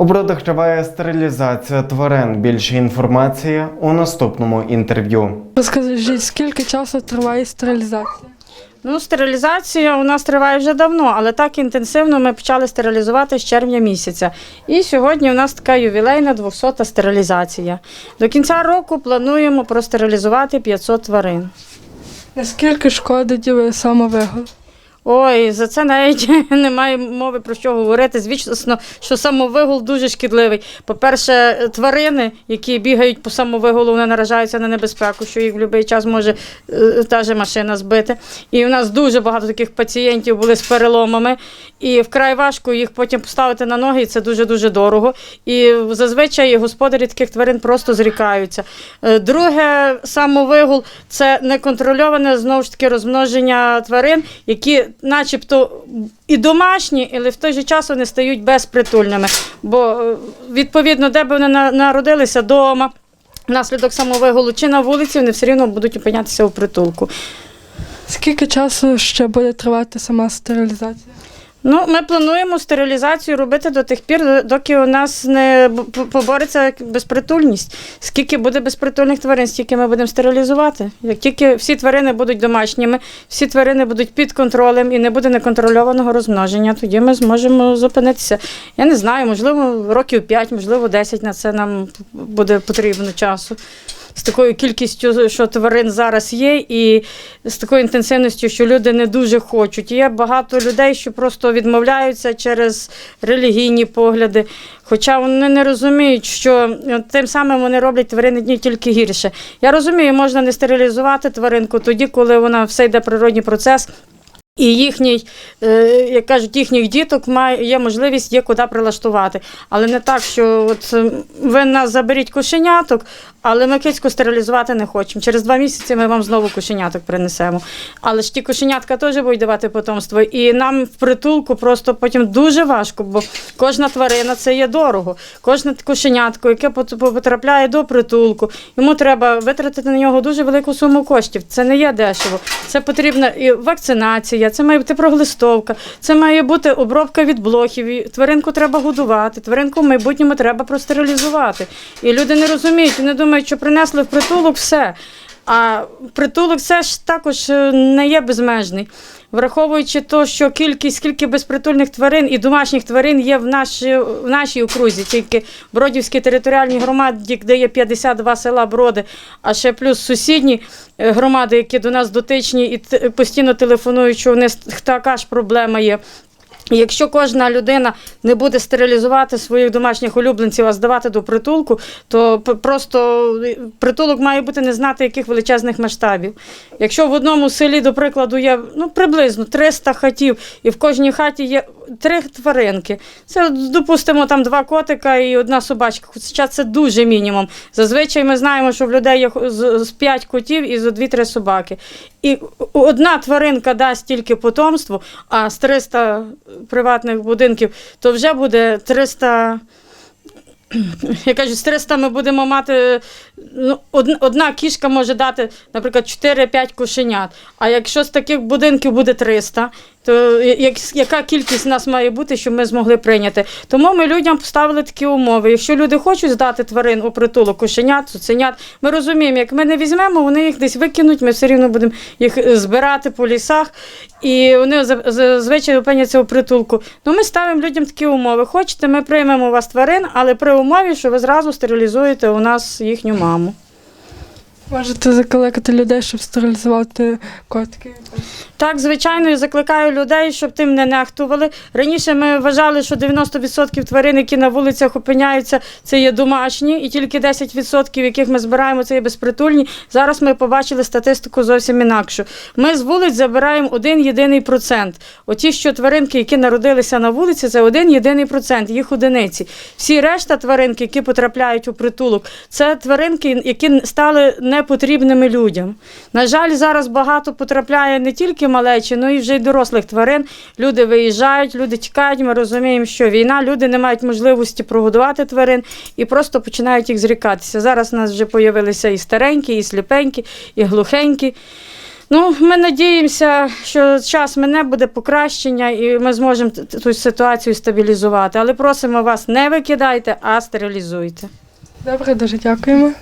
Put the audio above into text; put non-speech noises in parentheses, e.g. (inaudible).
У бродах триває стерилізація тварин. Більше інформації у наступному інтерв'ю. Розкажіть, скільки часу триває стерилізація? Ну, стерилізація у нас триває вже давно, але так інтенсивно ми почали стерилізувати з червня місяця. І сьогодні у нас така ювілейна 200-та стерилізація. До кінця року плануємо простерилізувати 500 тварин. Наскільки шкодить самовигул? Ой, за це навіть (laughs) немає мови про що говорити. Звісно, що самовигул дуже шкідливий. По-перше, тварини, які бігають по самовигулу, вони наражаються на небезпеку, що їх в будь-який час може е, та же машина збити. І у нас дуже багато таких пацієнтів були з переломами, і вкрай важко їх потім поставити на ноги, і це дуже-дуже дорого. І зазвичай господарі таких тварин просто зрікаються. Е, Друге, самовигул це неконтрольоване знову ж таки розмноження тварин, які, начебто, і домашні, але в той же час вони стають безпритульними. Бо е, відповідно, де б вони народилися вдома, внаслідок самовигулу чи на вулиці, вони все рівно будуть опинятися у притулку. Скільки часу ще буде тривати сама стерилізація? Ну, ми плануємо стерилізацію робити до тих пір, доки у нас не побореться безпритульність. Скільки буде безпритульних тварин, стільки ми будемо стерилізувати. Як тільки всі тварини будуть домашніми, всі тварини будуть під контролем і не буде неконтрольованого розмноження, тоді ми зможемо зупинитися. Я не знаю, можливо, років 5, можливо, 10 на це нам буде потрібно часу. З такою кількістю, що тварин зараз є, і з такою інтенсивністю, що люди не дуже хочуть. Є багато людей, що просто відмовляються через релігійні погляди. Хоча вони не розуміють, що е, тим самим вони роблять тварини дні тільки гірше. Я розумію, можна не стерилізувати тваринку тоді, коли вона все йде природній процес. І їхній, е, як кажуть, їхніх діток має є можливість є куди прилаштувати. Але не так, що от ви нас заберіть кошеняток, але ми кицьку стерилізувати не хочемо. Через два місяці ми вам знову кошеняток принесемо. Але ж ті кошенятка теж будуть давати потомство. І нам в притулку просто потім дуже важко, бо кожна тварина це є дорого. Кожне кошенятко, яке потрапляє до притулку, йому треба витратити на нього дуже велику суму коштів. Це не є дешево. Це потрібна і вакцинація, це має бути проглистовка, це має бути обробка від блохів. Тваринку треба годувати, тваринку в майбутньому треба простерилізувати. І люди не розуміють, вони думають, що принесли в притулок все. А притулок це ж також е, не є безмежний. Враховуючи те, що кількість скільки безпритульних тварин і домашніх тварин є в, нашій, в нашій окрузі, тільки Бродівській територіальній громаді, де є 52 села Броди, а ще плюс сусідні е, громади, які до нас дотичні і постійно телефонують, що у них така ж проблема є. Якщо кожна людина не буде стерилізувати своїх домашніх улюбленців, а здавати до притулку, то просто е, притулок має бути не знати яких величезних масштабів. Якщо в одному селі, до прикладу, є ну, приблизно 300 хатів, і в кожній хаті є три тваринки, це, допустимо, там два котика і одна собачка. Хоча це дуже мінімум. Зазвичай ми знаємо, що в людей є з, 5 котів і за 2-3 собаки. І одна тваринка дасть тільки потомство, а з 300 приватних будинків, то вже буде 300. Я кажу, з 300 ми будемо мати. Ну, одна кішка може дати, наприклад, 4-5 кошенят. А якщо з таких будинків буде 300, то як, яка кількість нас має бути, щоб ми змогли прийняти? Тому ми людям поставили такі умови. Якщо люди хочуть здати тварин у притулок, кошенят, цуценят, ми розуміємо, як ми не візьмемо, вони їх десь викинуть, ми все рівно будемо їх збирати по лісах, і вони зазвичай опиняться у притулку. Ну, ми ставимо людям такі умови. Хочете, ми приймемо у вас тварин, але при умові, що ви зразу стерилізуєте у нас їхню маму. Можете закликати людей, щоб стерилізувати котики? Так, звичайно, і закликаю людей, щоб тим не нехтували. Раніше ми вважали, що 90% тварин, які на вулицях опиняються, це є домашні, і тільки 10%, яких ми збираємо, це є безпритульні. Зараз ми побачили статистику зовсім інакшу. Ми з вулиць забираємо один єдиний процент. Оті, що тваринки, які народилися на вулиці, це один єдиний процент, їх одиниці. Всі решта тваринки, які потрапляють у притулок, це тваринки, які стали непотрібними людям. На жаль, зараз багато потрапляє не тільки малечі, але й вже й дорослих тварин. Люди виїжджають, люди тікають. Ми розуміємо, що війна, люди не мають можливості прогодувати тварин і просто починають їх зрікатися. Зараз у нас вже з'явилися і старенькі, і сліпенькі, і глухенькі. Ну, ми надіємося, що час мене буде покращення, і ми зможемо ту ситуацію стабілізувати. Але просимо вас, не викидайте, а стерилізуйте. Добре, дуже дякуємо.